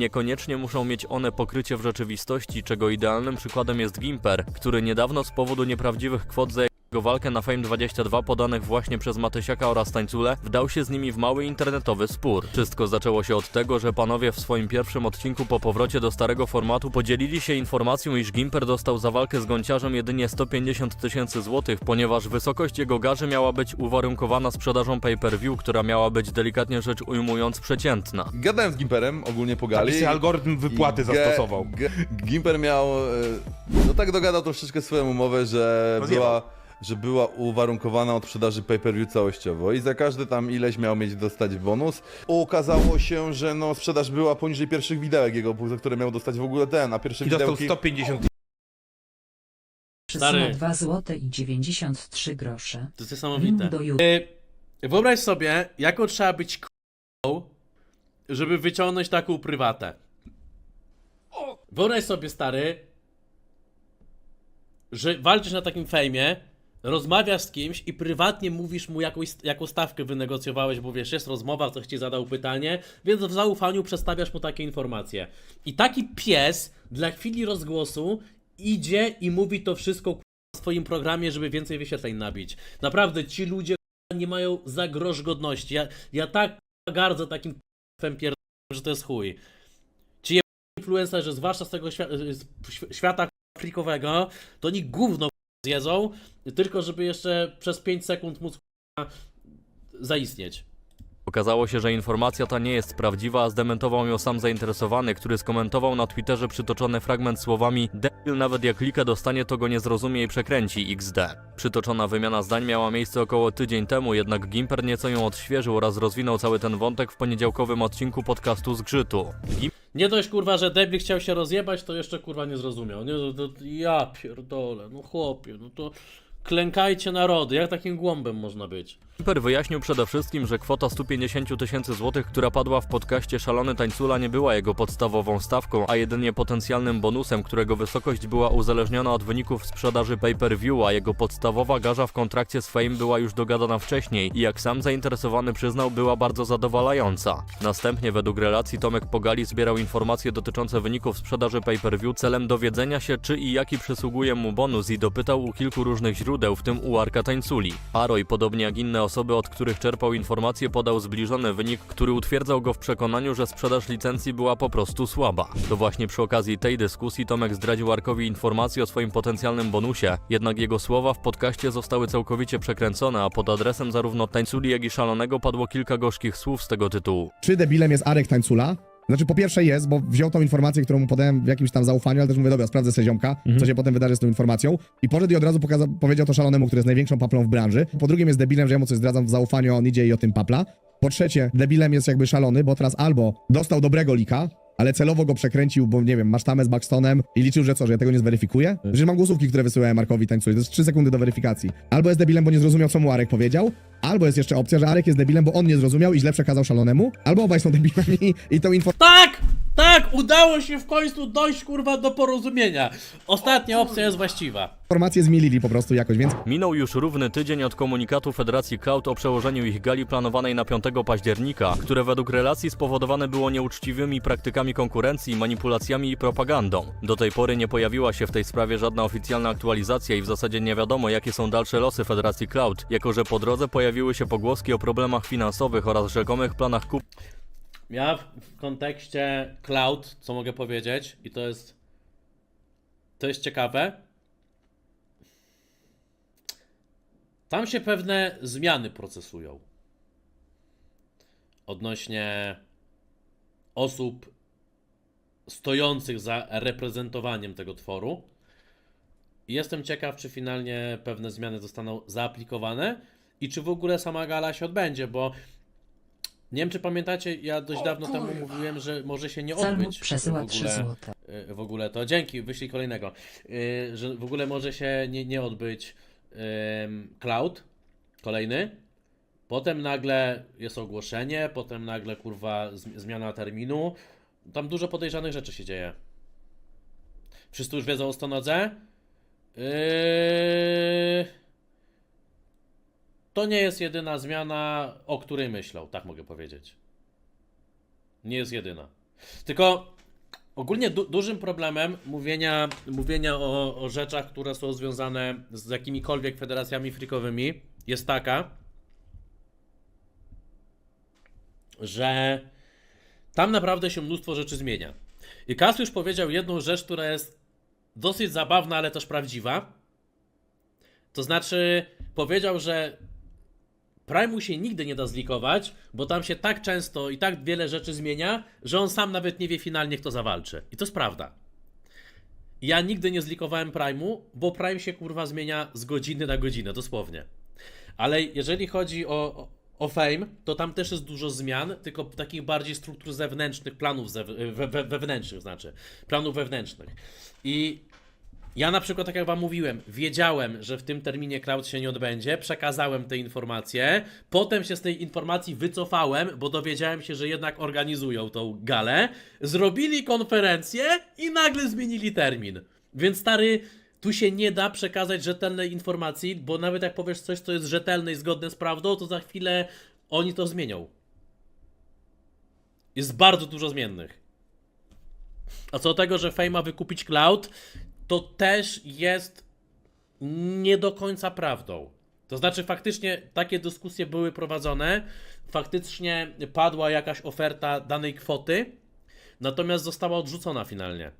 Niekoniecznie muszą mieć one pokrycie w rzeczywistości, czego idealnym przykładem jest Gimper, który niedawno z powodu nieprawdziwych kwot za jego walkę na Fame22 podanych właśnie przez Matysiaka oraz Tańcule wdał się z nimi w mały internetowy spór. Wszystko zaczęło się od tego, że panowie w swoim pierwszym odcinku po powrocie do starego formatu podzielili się informacją, iż Gimper dostał za walkę z gąciarzem jedynie 150 tysięcy złotych, ponieważ wysokość jego garzy miała być uwarunkowana sprzedażą pay-per-view, która miała być delikatnie rzecz ujmując przeciętna. Gadałem z Gimperem, ogólnie pogali. Taki algorytm wypłaty I ge- zastosował. ge- Gimper miał, e, no tak dogadał troszeczkę swoją umowę, że była, że była uwarunkowana od sprzedaży pay-per-view całościowo i za każdy tam ileś miał mieć dostać bonus. Okazało się, że no sprzedaż była poniżej pierwszych widełek jego, za które miał dostać w ogóle ten, a pierwsze I dostał widełki... 150 Stary. Suma 2 zł i 93 grosze. To jest Link niesamowite. do YouTube. Y, Wyobraź sobie, jaką trzeba być k***ą, żeby wyciągnąć taką prywatę. Wyobraź sobie, stary, że walczysz na takim fejmie, rozmawiasz z kimś i prywatnie mówisz mu jakąś, jaką stawkę wynegocjowałeś, bo wiesz, jest rozmowa, ktoś ci zadał pytanie, więc w zaufaniu przedstawiasz mu takie informacje. I taki pies dla chwili rozgłosu idzie i mówi to wszystko w swoim programie, żeby więcej wyświetleń nabić. Naprawdę, ci ludzie nie mają za grosz godności. Ja, ja tak gardzę takim pierdolem, że to jest chuj. Ci influencerzy, zwłaszcza z tego świata, świata k***a, frikowego, to oni gówno zjedzą, tylko żeby jeszcze przez 5 sekund móc zaistnieć. Okazało się, że informacja ta nie jest prawdziwa, a zdementował ją sam zainteresowany, który skomentował na Twitterze przytoczony fragment słowami Debil nawet jak lika dostanie, to go nie zrozumie i przekręci XD. Przytoczona wymiana zdań miała miejsce około tydzień temu, jednak Gimper nieco ją odświeżył oraz rozwinął cały ten wątek w poniedziałkowym odcinku podcastu Zgrzytu. Gim Nie dość kurwa, że debil chciał się rozjebać, to jeszcze kurwa nie zrozumiał. Nie, to, to, ja pierdolę, no chłopie, no to klękajcie narody, jak takim głąbem można być? Gimper wyjaśnił przede wszystkim, że kwota 150 tysięcy złotych, która padła w podcaście Szalony Tańcula nie była jego podstawową stawką, a jedynie potencjalnym bonusem, którego wysokość była uzależniona od wyników sprzedaży pay-per-view, a jego podstawowa garza w kontrakcie z Fame była już dogadana wcześniej i jak sam zainteresowany przyznał, była bardzo zadowalająca. Następnie według relacji Tomek Pogali zbierał informacje dotyczące wyników sprzedaży pay-per-view celem dowiedzenia się, czy i jaki przysługuje mu bonus i dopytał u kilku różnych źródeł, w tym u Arka Tańculi. Aroj, podobnie jak inne osoby, od których czerpał informacje, podał zbliżony wynik, który utwierdzał go w przekonaniu, że sprzedaż licencji była po prostu słaba. To właśnie przy okazji tej dyskusji Tomek zdradził Arkowi informacje o swoim potencjalnym bonusie, jednak jego słowa w podcaście zostały całkowicie przekręcone, a pod adresem zarówno Tańculi, jak i Szalonego padło kilka gorzkich słów z tego tytułu. Czy debilem jest Arek Tańcula? Znaczy, po pierwsze jest, bo wziął tą informację, którą mu podałem w jakimś tam zaufaniu, ale też mówię, dobra, sprawdzę sobie ziomka, co się potem wydarzy z tą informacją. I poszedł i od razu pokazał, powiedział to szalonemu, który jest największą paplą w branży. Po drugie jest debilem, że ja mu coś zdradzam w zaufaniu, on idzie i o tym papla. Po trzecie, debilem jest jakby szalony, bo teraz albo dostał dobrego lika, ale celowo go przekręcił, bo nie wiem, masz tamę z Buxtonem i liczył, że co, że ja tego nie zweryfikuję? Przecież mam głosówki, które wysyłałem Markowi tańcuj, to jest 3 sekundy do weryfikacji. Albo jest debilem, bo nie zrozumiał, co mu Arek powiedział, albo jest jeszcze opcja, że Arek jest debilem, bo on nie zrozumiał i źle przekazał szalonemu, albo obaj są debilami i tą informacją Tak! Tak! Udało się w końcu dojść kurwa do porozumienia. Ostatnia opcja jest właściwa. zmielili po prostu jakoś, więc Minął już równy tydzień od komunikatu Federacji Cloud o przełożeniu ich gali planowanej na 5 października, które według relacji spowodowane było nieuczciwymi praktykami konkurencji, manipulacjami i propagandą. Do tej pory nie pojawiła się w tej sprawie żadna oficjalna aktualizacja i w zasadzie nie wiadomo jakie są dalsze losy Federacji Cloud, jako że po drodze pojawiły się pogłoski o problemach finansowych oraz rzekomych planach kup Ja w, kontekście cloud, co mogę powiedzieć, i to jest. To jest ciekawe. Tam się pewne zmiany procesują. Odnośnie osób stojących za reprezentowaniem tego tworu. Jestem ciekaw, czy finalnie pewne zmiany zostaną zaaplikowane i czy w ogóle sama gala się odbędzie, bo nie wiem, czy pamiętacie, ja dość dawno temu mówiłem, że może się nie odbyć przesyła w 3 ogóle, zł. y, w ogóle to. Dzięki, wyślij kolejnego. Y, Że w ogóle może się nie, nie odbyć cloud kolejny. Potem nagle jest ogłoszenie, potem nagle kurwa zm- zmiana terminu. Tam dużo podejrzanych rzeczy się dzieje. Wszyscy już wiedzą o stonodze? Yy... To nie jest jedyna zmiana, o której myślą, tak mogę powiedzieć. Nie jest jedyna. Tylko ogólnie du- dużym problemem mówienia, mówienia o, o rzeczach, które są związane z jakimikolwiek federacjami frikowymi jest taka, że tam naprawdę się mnóstwo rzeczy zmienia. I Kas już powiedział jedną rzecz, która jest dosyć zabawna, ale też prawdziwa. To znaczy, powiedział, że Prime'u się nigdy nie da zlikować, bo tam się tak często i tak wiele rzeczy zmienia, że on sam nawet nie wie finalnie, kto zawalczy. I to jest prawda. Ja nigdy nie zlikowałem Prime'u, bo Prime się kurwa zmienia z godziny na godzinę, dosłownie. Ale jeżeli chodzi o, o, Fame, to tam też jest dużo zmian, tylko takich bardziej struktur zewnętrznych, planów zew- we, we, wewnętrznych, znaczy, planów wewnętrznych. I ja na przykład, tak jak wam mówiłem, wiedziałem, że w tym terminie cloud się nie odbędzie, przekazałem te informacje, potem się z tej informacji wycofałem, bo dowiedziałem się, że jednak organizują tą galę, zrobili konferencję i nagle zmienili termin. Więc stary, tu się nie da przekazać rzetelnej informacji, bo nawet jak powiesz coś, co jest rzetelne i zgodne z prawdą, to za chwilę oni to zmienią. Jest bardzo dużo zmiennych. A co do tego, że Fame ma wykupić cloud, to też jest nie do końca prawdą. To znaczy, faktycznie takie dyskusje były prowadzone, faktycznie padła jakaś oferta danej kwoty, natomiast została odrzucona finalnie.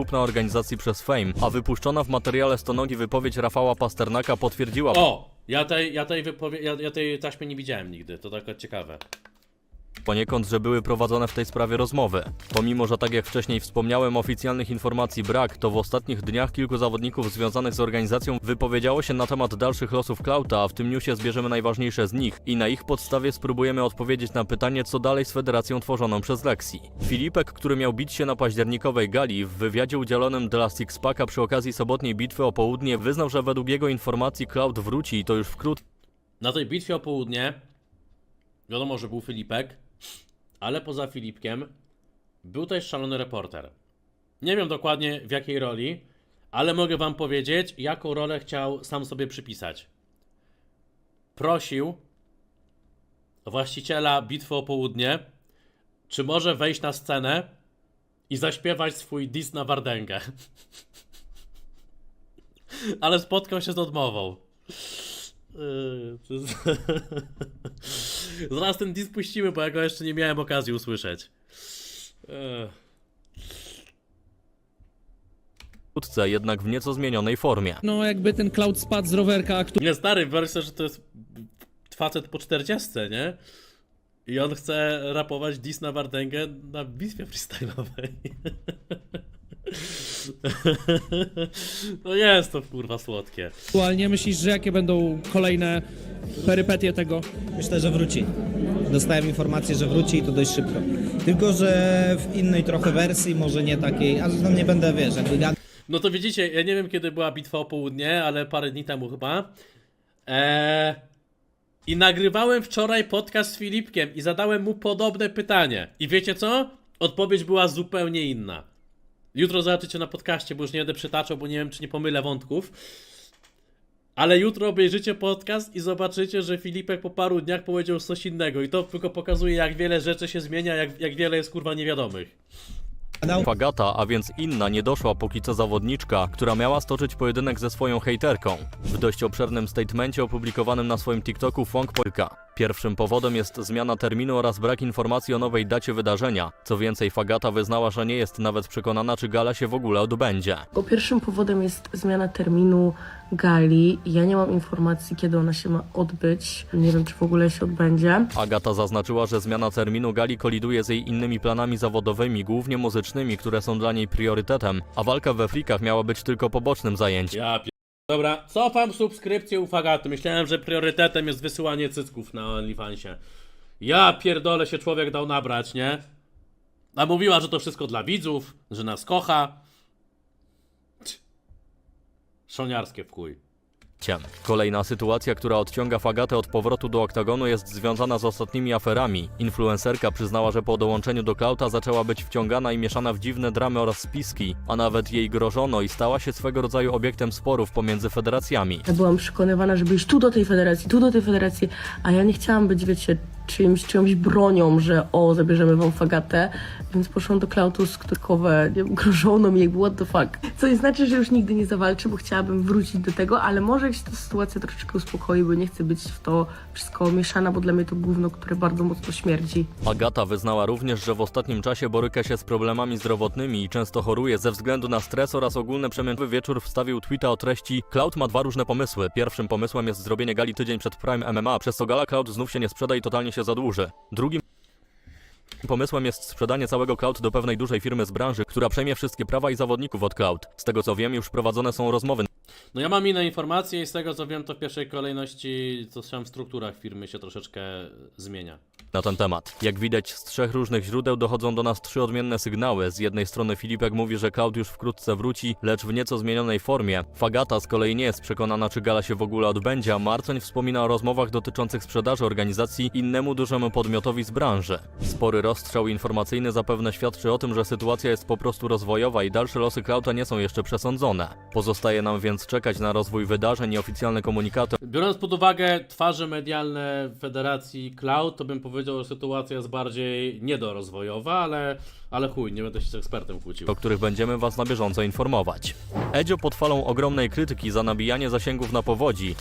kupna organizacji przez Fame, a wypuszczona w materiale Stonogi wypowiedź Rafała Pasternaka potwierdziła O! Ja tej, ja tej, wypowie- ja, ja tej taśmy nie widziałem nigdy, to tak ciekawe. Poniekąd, że były prowadzone w tej sprawie rozmowy. Pomimo, że tak jak wcześniej wspomniałem, oficjalnych informacji brak, to w ostatnich dniach kilku zawodników związanych z organizacją wypowiedziało się na temat dalszych losów Klauta, a w tym newsie zbierzemy najważniejsze z nich i na ich podstawie spróbujemy odpowiedzieć na pytanie, co dalej z federacją tworzoną przez Lexi. Filipek, który miał bić się na październikowej gali, w wywiadzie udzielonym dla Sixpacka przy okazji sobotniej bitwy o południe wyznał, że według jego informacji Cloud wróci i to już wkrótce. Na tej bitwie o południe wiadomo, że był Filipek, ale poza Filipkiem był też szalony reporter. Nie wiem dokładnie w jakiej roli, ale mogę wam powiedzieć, jaką rolę chciał sam sobie przypisać. Prosił właściciela bitwy o południe, czy może wejść na scenę i zaśpiewać swój dis na Wardęgę. ale spotkał się z odmową. Yy, Zaraz ten dis puścimy, bo ja go jeszcze nie miałem okazji usłyszeć. Wkrótce, jednak w nieco zmienionej formie. no jakby ten cloud spadł z rowerka, Nie, stary, myślę, że to jest facet po 40, nie? I on chce rapować dis na Wardęgę na bitwie freestyle'owej. No jest to kurwa słodkie. aktualnie myślisz, że jakie będą kolejne perypetie tego? Myślę, że wróci. Dostałem informację, że wróci i to dość szybko. Tylko, że w innej trochę wersji, może nie takiej, a zresztą nie będę, wiesz, jakby gadał No to widzicie, ja nie wiem kiedy była bitwa o południe, ale parę dni temu chyba. Eee, I nagrywałem wczoraj podcast z Filipkiem i zadałem mu podobne pytanie. I wiecie co? Odpowiedź była zupełnie inna. Jutro zobaczycie na podcaście, bo już nie będę przytaczał, bo nie wiem, czy nie pomylę wątków. Ale jutro obejrzycie podcast i zobaczycie, że Filipek po paru dniach powiedział coś innego. I to tylko pokazuje, jak wiele rzeczy się zmienia, jak, jak wiele jest kurwa niewiadomych. Fagata, a więc inna nie doszła póki co zawodniczka, która miała stoczyć pojedynek ze swoją hejterką. W dość obszernym statemencie opublikowanym na swoim TikToku Fong Polka. Pierwszym powodem jest zmiana terminu oraz brak informacji o nowej dacie wydarzenia. Co więcej, Fagata wyznała, że nie jest nawet przekonana, czy gala się w ogóle odbędzie. Bo pierwszym powodem jest zmiana terminu gali. Ja nie mam informacji, kiedy ona się ma odbyć. Nie wiem, czy w ogóle się odbędzie. Agata zaznaczyła, że zmiana terminu gali koliduje z jej innymi planami zawodowymi, głównie muzycznymi, które są dla niej priorytetem, a walka we frikach miała być tylko pobocznym zajęciem. Ja pier... Dobra, cofam subskrypcję u Fagaty. Myślałem, że priorytetem jest wysyłanie cycków na OnlyFansie. Ja pierdolę się człowiek dał nabrać, nie? A mówiła, że to wszystko dla widzów, że nas kocha. Tch. Szoniarskie w chuj. Kolejna sytuacja, która odciąga Fagatę od powrotu do oktagonu jest związana z ostatnimi aferami. Influencerka przyznała, że po dołączeniu do Klauta zaczęła być wciągana i mieszana w dziwne dramy oraz spiski, a nawet jej grożono i stała się swego rodzaju obiektem sporów pomiędzy federacjami. Ja byłam przekonywana, żeby iść tu do tej federacji, tu do tej federacji, a ja nie chciałam być, wiecie, czyimś, czyjąś bronią, że o, zabierzemy wam fagatę, więc poszłam do Klautus, wiem, grożono mi, jakby what the fuck. Co nie znaczy, że już nigdy nie zawalczę, bo chciałabym wrócić do tego, ale może jak się ta sytuacja troszeczkę uspokoi, bo nie chcę być w to wszystko mieszana, bo dla mnie to gówno, które bardzo mocno śmierdzi. Agata wyznała również, że w ostatnim czasie boryka się z problemami zdrowotnymi i często choruje ze względu na stres oraz ogólne przemiany. Wieczór wstawił tweeta o treści Cloud ma dwa różne pomysły. Pierwszym pomysłem jest zrobienie gali tydzień przed Prime MMA, przez co gala Cloud znów się nie sprzeda i totalnie się zadłuży. Drugim Pomysłem jest sprzedanie całego Cloud do pewnej dużej firmy z branży, która przejmie wszystkie prawa i zawodników od Cloud. Z tego co wiem, już prowadzone są rozmowy No ja mam inne informacje i z tego co wiem, to w pierwszej kolejności, co słyszałem w strukturach firmy się troszeczkę zmienia. Na ten temat. Jak widać z trzech różnych źródeł dochodzą do nas trzy odmienne sygnały. Z jednej strony Filipek mówi, że Cloud już wkrótce wróci, lecz w nieco zmienionej formie. Fagata z kolei nie jest przekonana, czy gala się w ogóle odbędzie, a Marcoń wspomina o rozmowach dotyczących sprzedaży organizacji innemu dużemu podmiotowi z branży. Spory rozstrzał informacyjny zapewne świadczy o tym, że sytuacja jest po prostu rozwojowa i dalsze losy Clouda nie są jeszcze przesądzone. Pozostaje nam więc czekać na rozwój wydarzeń i oficjalne komunikaty Biorąc pod uwagę twarze medialne Federacji Cloud, to bym powiedział, że sytuacja jest bardziej niedorozwojowa, ale, ale chuj, nie będę się z ekspertem kłócił. o których będziemy Was na bieżąco informować. Edzio pod falą ogromnej krytyki za nabijanie zasięgów na powodzi